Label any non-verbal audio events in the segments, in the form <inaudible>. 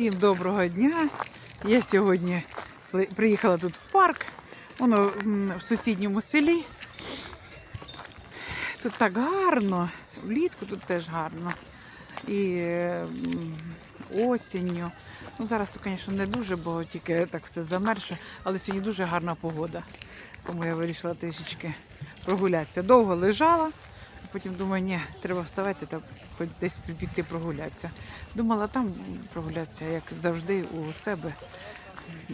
Всім доброго дня. Я сьогодні приїхала тут в парк, воно в сусідньому селі. Тут так гарно, влітку тут теж гарно. І осінню. Ну, зараз то, звісно, не дуже, бо тільки так все замерше, але сьогодні дуже гарна погода. Тому я вирішила трішечки прогулятися. Довго лежала, потім думаю, ні, треба вставати та десь піти прогулятися. Думала там прогулятися, як завжди, у себе.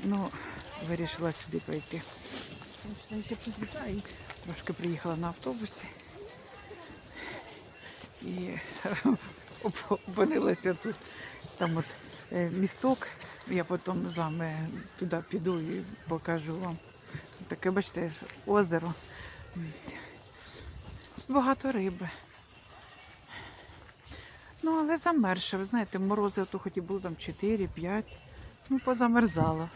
Ну, вирішила сюди прийти. Трошки приїхала на автобусі і <laughs> опинилася тут. Там от е, місток. Я потім з вами туди піду і покажу вам. Таке, бачите, озеро. Багато риби. Ну, але замерше, ви знаєте, морози то хоч і було там 4-5, ну позамерзало.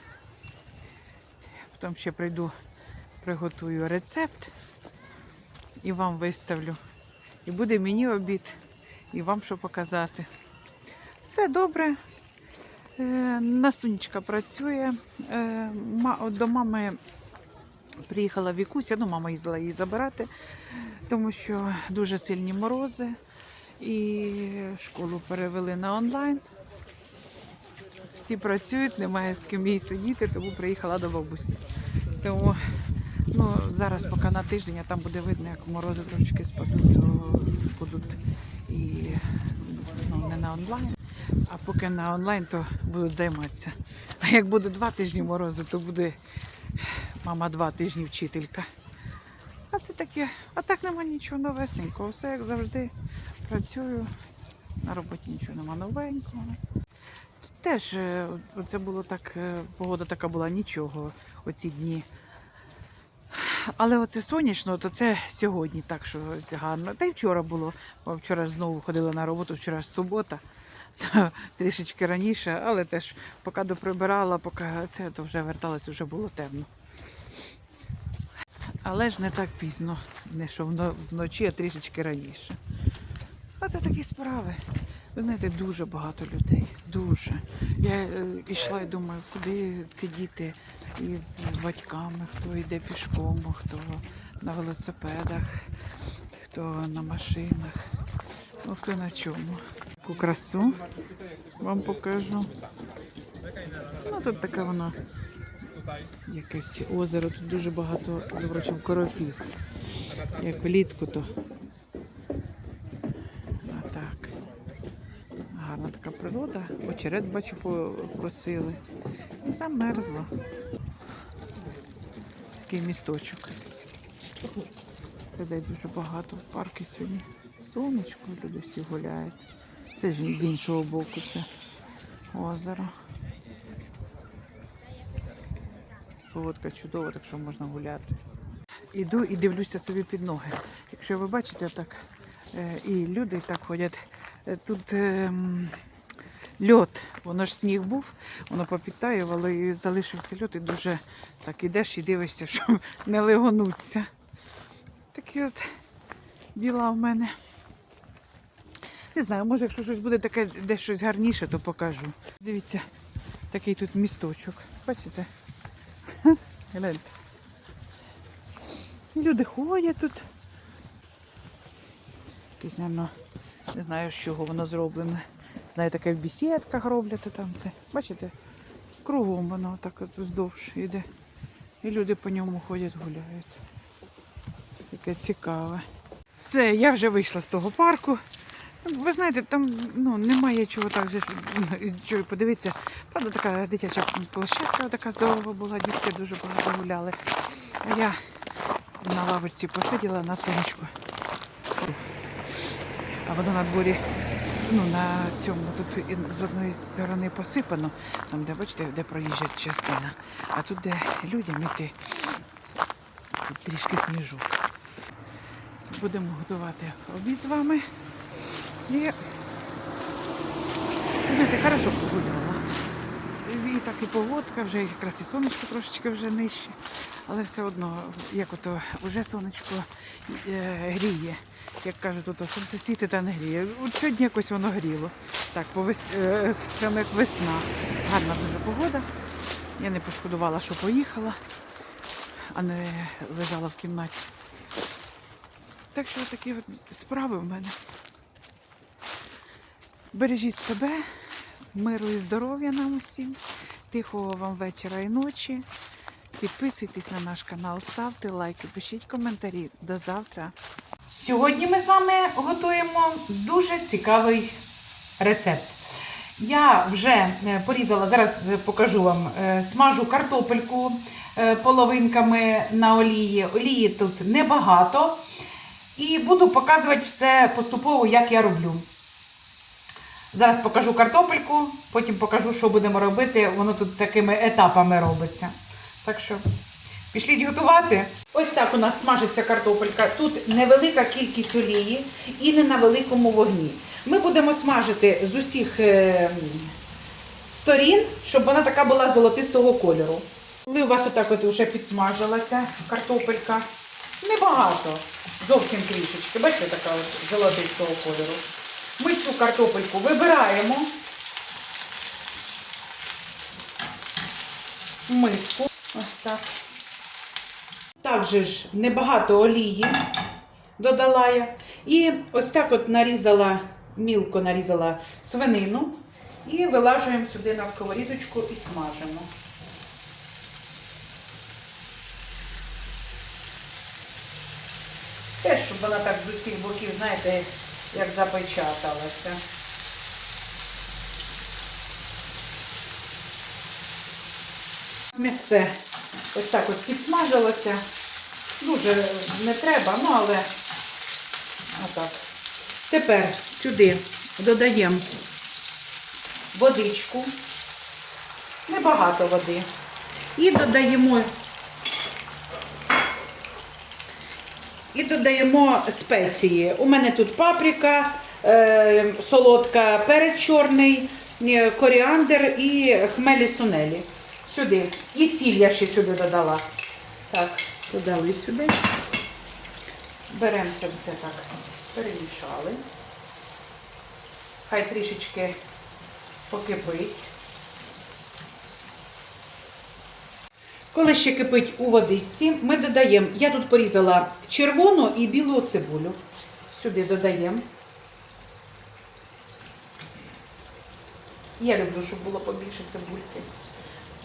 Потім ще прийду, приготую рецепт і вам виставлю. І буде мені обід, і вам що показати. Все добре. Е, Настунечка працює. Е, До мами приїхала Вікуся, ну мама їздила її забирати, тому що дуже сильні морози. І школу перевели на онлайн. Всі працюють, немає з ким їй сидіти, тому приїхала до бабусі. Тому ну, зараз поки на тиждень, а там буде видно, як морози трошки спадуть, то будуть і ну, не на онлайн. А поки на онлайн, то будуть займатися. А як буде два тижні морози, то буде мама два тижні вчителька. Це таке, а так нема нічого новесенького. Все як завжди працюю. На роботі нічого нема новенького. Теж е, це було так, е, погода така була нічого оці дні. Але оце сонячно, то це сьогодні так, що гарно. Та й вчора було, бо вчора знову ходила на роботу, вчора субота, <laughs> то трішечки раніше, але теж поки доприбирала, поки те, то вже верталася, вже було темно. Але ж не так пізно, не що вночі, а трішечки раніше. Оце такі справи. Ви знаєте, дуже багато людей. Дуже. Я е, йшла і думаю, куди ці діти із батьками, хто йде пішком, хто на велосипедах, хто на машинах, ну хто на чому. Таку красу вам покажу. Ну тут таке воно якесь озеро, тут дуже багато доброчим коропів. Як влітку, то а так. Гарна така природа. Очерет бачу по- косили. І замерзло. Такий місточок. Людей дуже багато в парку сьогодні. Сонечко, люди всі гуляють. Це ж з іншого боку це озеро. Погодка чудова, так що можна гуляти. Іду і дивлюся собі під ноги. Якщо ви бачите, так е, і люди так ходять. Е, Тут ем, льот, воно ж сніг був, воно попідтаювало і залишився льот, і дуже так ідеш і дивишся, <laughs> щоб не легонуться. Такі от діла в мене. Не знаю, може, якщо щось буде таке, де щось гарніше, то покажу. Дивіться, такий тут місточок. Бачите? <laughs> Гляньте. Люди ходять тут. Якийсь, напевно, не знаю, з чого воно зроблене. Знаю, таке в бесідках роблять там це. Бачите? Кругом воно так вздовж іде. І люди по ньому ходять, гуляють. Таке цікаве. Все, я вже вийшла з того парку. Ви знаєте, там ну, немає чого так же ну, чого подивитися. Правда, така дитяча площадка така здорова була, дітки дуже багато гуляли. А я на лавочці посиділа на сонечку. А воно на дворі, ну на цьому тут з одної сторони посипано, там, де бачите, де проїжджа частина. А тут, де людям іти, тут трішки сніжок. Будемо готувати обід з вами. І знаєте, хорошо погуляла. І так і погодка, вже якраз і сонечко трошечки вже нижче. Але все одно, як ото вже сонечко е, гріє. як кажуть, тут сонце світить та не гріє. От сьогодні якось воно гріло. Так, повес... е, прямо як весна. Гарна дуже погода. Я не пошкодувала, що поїхала, а не лежала в кімнаті. Так що такі от справи в мене. Бережіть себе, миру і здоров'я нам усім, тихого вам вечора і ночі. Підписуйтесь на наш канал, ставте лайки, пишіть коментарі. До завтра. Сьогодні ми з вами готуємо дуже цікавий рецепт. Я вже е, порізала, зараз покажу вам, е, смажу картопельку е, половинками на олії. Олії тут небагато. І буду показувати все поступово, як я роблю. Зараз покажу картопельку, потім покажу, що будемо робити. Воно тут такими етапами робиться. Так що пішліть готувати. Ось так у нас смажиться картопелька. Тут невелика кількість олії і не на великому вогні. Ми будемо смажити з усіх е, сторін, щоб вона така була золотистого кольору. Коли у вас отак от вже підсмажилася картопелька, небагато, зовсім трішечки. Бачите, така от золотистого кольору. Ми цю картопельку вибираємо миску. Ось так. Також ж небагато олії додала я. І ось так от нарізала, мілко нарізала свинину і вилажуємо сюди на сковорідочку і смажимо. Теж, щоб вона так з усіх боків, знаєте, як запечаталася. Місце ось так от підсмажилося. Дуже не треба, ну але отак. Тепер сюди додаємо водичку, небагато води. І додаємо і додаємо спеції. У мене тут паприка, е, солодка, перець чорний, е, коріандр і хмелі сунелі. Сюди. І сіль я ще сюди додала. Так, додали сюди. Беремо це все так, перемішали. Хай трішечки покипить. Коли ще кипить у водичці, ми додаємо, я тут порізала червону і білу цибулю. Сюди додаємо. Я люблю, щоб було побільше цибульки.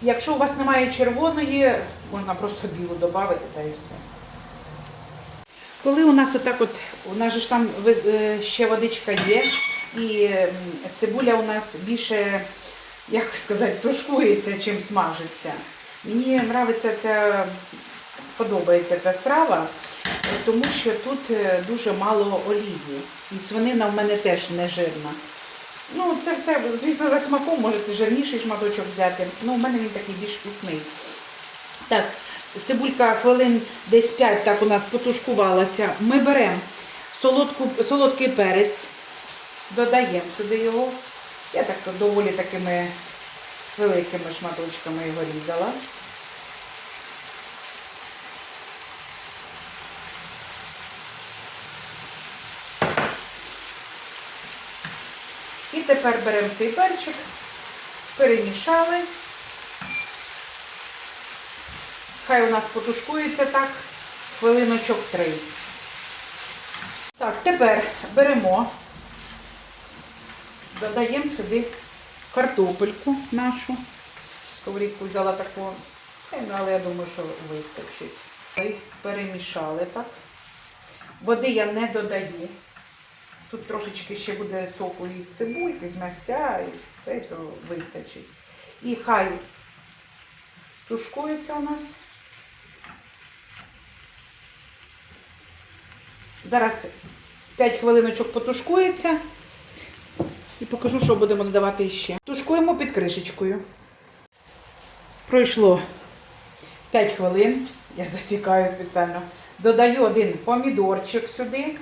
Якщо у вас немає червоної, можна просто білу додати та і все. Коли у нас отак от, у нас ж там е, ще водичка є, і цибуля у нас більше, як сказати, тушкується, чим смажиться. Мені подобається ця, подобається ця страва, тому що тут е, дуже мало олії. І свинина в мене теж не жирна. Ну, це все, звісно, за смаком можете жирніший шматочок взяти. Ну, у мене він такий більш пісний. Так, цибулька хвилин десь 5 так у нас потушкувалася. Ми беремо солодку, солодкий перець, додаємо сюди його. Я так доволі такими великими шматочками його різала. І тепер беремо цей перчик, перемішали. Хай у нас потушкується так хвилиночок три. Так, тепер беремо, додаємо сюди картопельку нашу. Сковорідку взяла таку, це, ну, але я думаю, що вистачить. Перемішали так. Води я не додаю. Тут трошечки ще буде соку із цибульки, з м'ясця, із цей, то вистачить. І хай тушкується у нас. Зараз 5 хвилиночок потушкується. І покажу, що будемо додавати ще. Тушкуємо під кришечкою. Пройшло 5 хвилин. Я засікаю спеціально. Додаю один помідорчик сюди.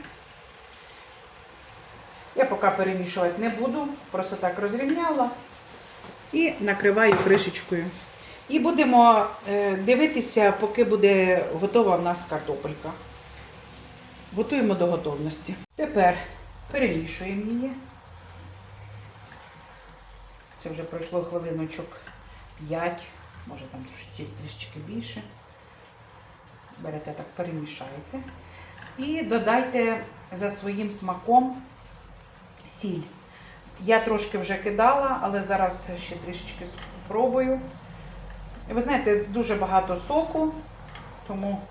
Я поки перемішувати не буду, просто так розрівняла і накриваю кришечкою. І будемо е, дивитися, поки буде готова в нас картопелька. Готуємо до готовності. Тепер перемішуємо її. Це вже пройшло хвилиночок 5, може там трішечки більше. Берете так, перемішаєте. І додайте за своїм смаком сіль. Я трошки вже кидала, але зараз ще трішечки спробую. Ви знаєте, дуже багато соку, тому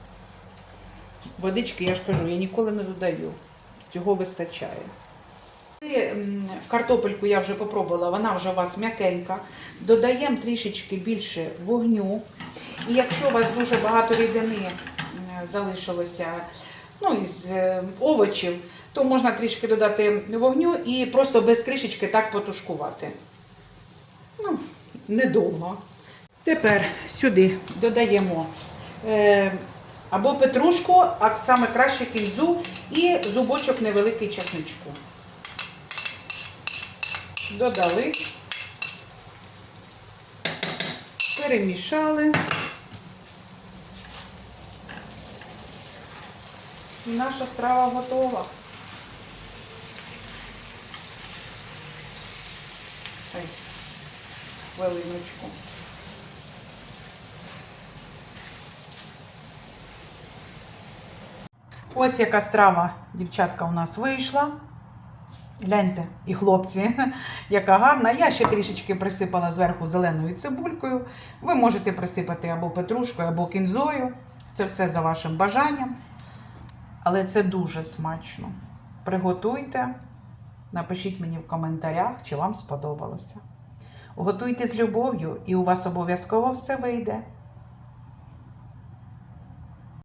водички, я ж кажу, я ніколи не додаю. Цього вистачає. Картопельку я вже попробувала, вона вже у вас м'якенька. Додаємо трішечки більше вогню. І якщо у вас дуже багато рідини залишилося ну, із е, овочів, то можна трішки додати вогню і просто без кришечки так потушкувати. Ну, недовго. Тепер сюди додаємо е, або петрушку, а саме краще кінзу і зубочок невеликий часничку. Додали, перемішали. Наша страва готова. Ой, хвилиночку. Ось яка страва, дівчатка, у нас вийшла. Гляньте, і хлопці, <laughs> яка гарна. Я ще трішечки присипала зверху зеленою цибулькою. Ви можете присипати або петрушкою, або кінзою. Це все за вашим бажанням. Але це дуже смачно. Приготуйте, напишіть мені в коментарях, чи вам сподобалося. Готуйте з любов'ю, і у вас обов'язково все вийде.